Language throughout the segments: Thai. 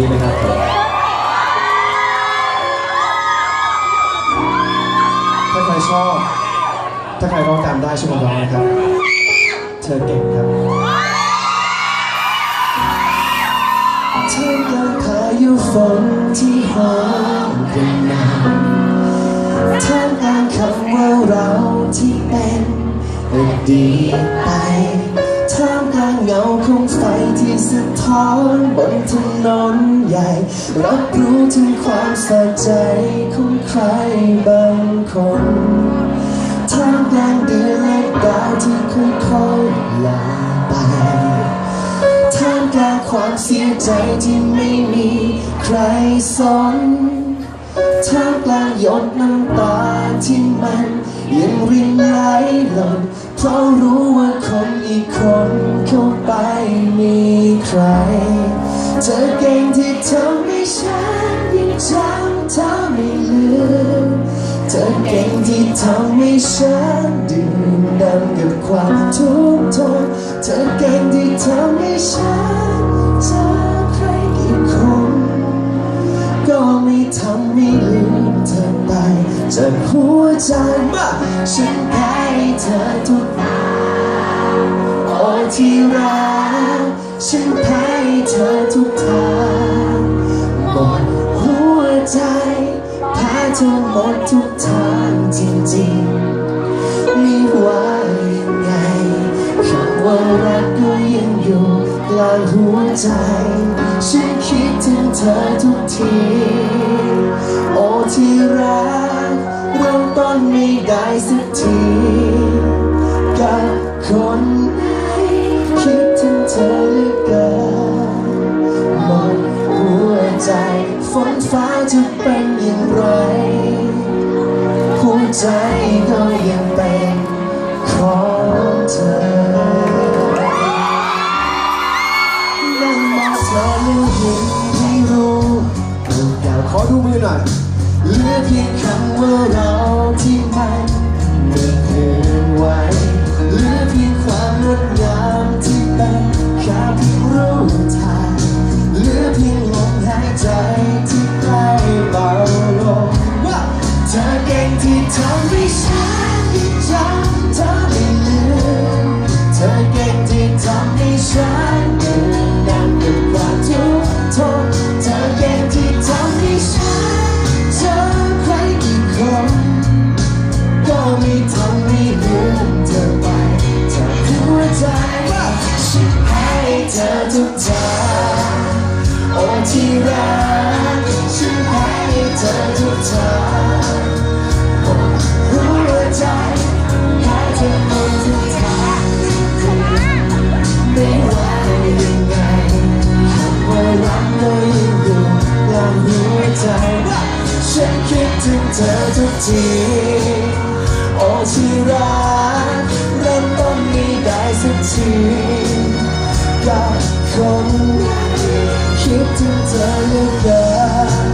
นี้นะครับผมถ้าใครชอบ ถ้าใครร้องตามได้ช่วยกันร้องนะครับ เธอเก่งครับเธอกลางพายุฝนที่หอมกระหน่ำท่ามกางคำว่าเราที่เป็นอดีตไปางเงาของไฟที่สะท้อนบนถนนใหญ่ รับรู้ถึงความสะใจของใครบางคนท่ามกลางเดือนและดาวที่ค่อยๆลาไปท่ามกลางความเสียใจที่ไม่มีใครสนท่ามกลางหยดน้ำตาที่มันยังรินไหลหล่น เพราะรู้ว่าคนอีกคนเข้าไปมีใคร เธอเก่งที่ทำให้ฉันยังจำเธอไม่ลืม เธอเก่งที่ทำให้ฉันดื่มด่ำกับความทุกข์ทนเธอเก่งที่ทำให้ฉันเจอใครกี่คนก็ไม่ทำให้ลืมเธอไปจากหัวใจมาฉันแพ้ เธอทุกอย่างโอ้ที่รักฉันแพ้ให้เธอทุกทางหมดหัวใจแพ้เธอหมดทุกทางจริงๆไม่ว่ายังไงคำว่ารักก็ยังอยู่กลางหัวใจฉันคิดถึงเธอทุกทีโอ้ที่รักเริ่มต้นไม่ได้สักที กับคนไหนคิดถึงเธอเหลือเกินหมดหัวใจฝนฟ้าจะเป็นอย่างไร หัวใจก็ยังเป็นของเธอนั่งมองเธอแล้วเห็นไม่รู้อยาขอดูมือหน่อยเหลือเพียงคำว่าเราที่มันไม่เคลื่อนไหว เหลือเพียงความงดงามที่เป็นแค่เพียงรูปถ่ เธอทุกทีโอ้ที่รักเริ่มต้นไม่ได้สักทีกับคนคิดถึงเธอเหลือเกิน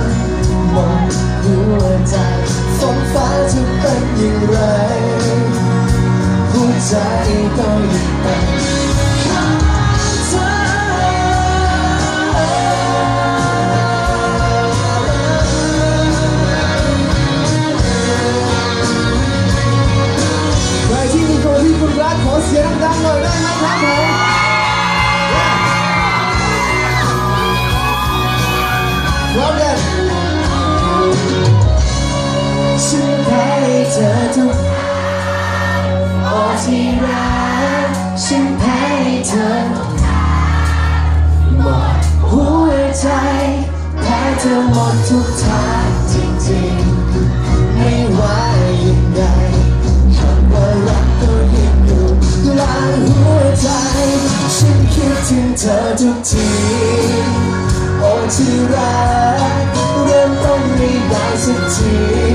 หมดหัวใจฝนฟ้าจะเป็นอย่างไรหัวใจก็ยังเป็น เสียงดังๆหน่อยได้ไหมครับผมพร้อมกันฉันให้เธอทุกโอที่รักฉันให้เธอหมดหัวใจแพ้เธอหมดทุกทางจริงๆ ไม่ว่ายังไง ใจฉันคิดถึงเธอทุกทีโอ้ที่รักเริ่มต้นไม่ได้สักที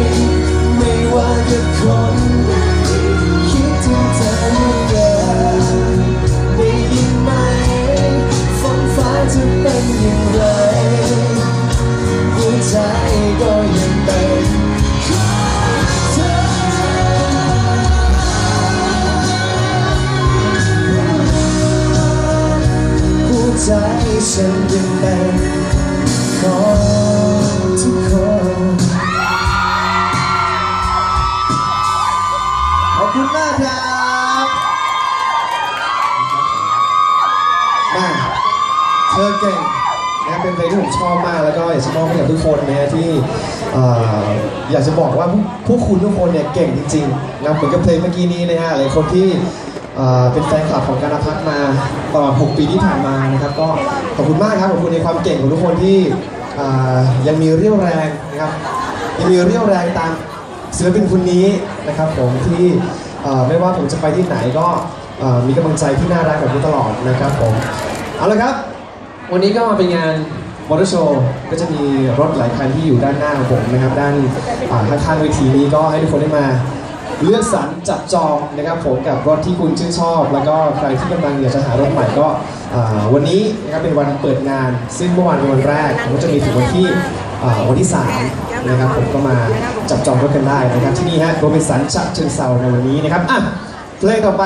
ฉันยังเป็นของทุกคนขอบคุณมากครับมาเธอเก่งนะเป็นเพลงที่ผมชอบมากแล้วก็อยากจะมอบให้กับทุกคนนะที่อ่ออยากจะบอกว่าพวกคุณทุกคนเนี่ยเก่งจริงๆนะเหมือนกับเพลงเมื่อกี้นี้นะฮะหลายคนที่ เป็นแฟนคลับของการพัฒมาตลอด 6 ปีที่ผ่านมานะครับ ก็ขอบคุณมากครับขอบคุณในความเก่งของทุกคนที่ยังมีเรี่ยวแรงนะครับยังมีเรี่ยวแรงตามศิลปินคนนี้นะครับผมที่ไม่ว่าผมจะไปที่ไหนก็มีกำลังใจที่น่ารักแบบนี้ตลอดนะครับผมเอาละครับ วันนี้ก็มาเป็นงานมอเตอร์โชว์ก็จะมีรถหลายคันที่อยู่ด้านหน้าของผมนะครับ ด้านอ่าข้างๆเวทีนี้ก็ให้ทุกคนได้มา เลือกสรรจับจองนะครับผมกับรถที่คุณชื่นชอบ แล้วก็ใครที่กำลังอยากจะหารถใหม่ก็อ่าวันนี้นะครับเป็นวันเปิดงาน ซึ่งเมื่อวานเป็นวันแรกผมก็จะมีถึงวันที่อ่าวันที่สามนะครับผมก็มาจับจองรถกันได้นะครับที่นี่ฮะโรบินสันฉะเชิงเซาในวันนี้นะครับอะเพลงต่อไป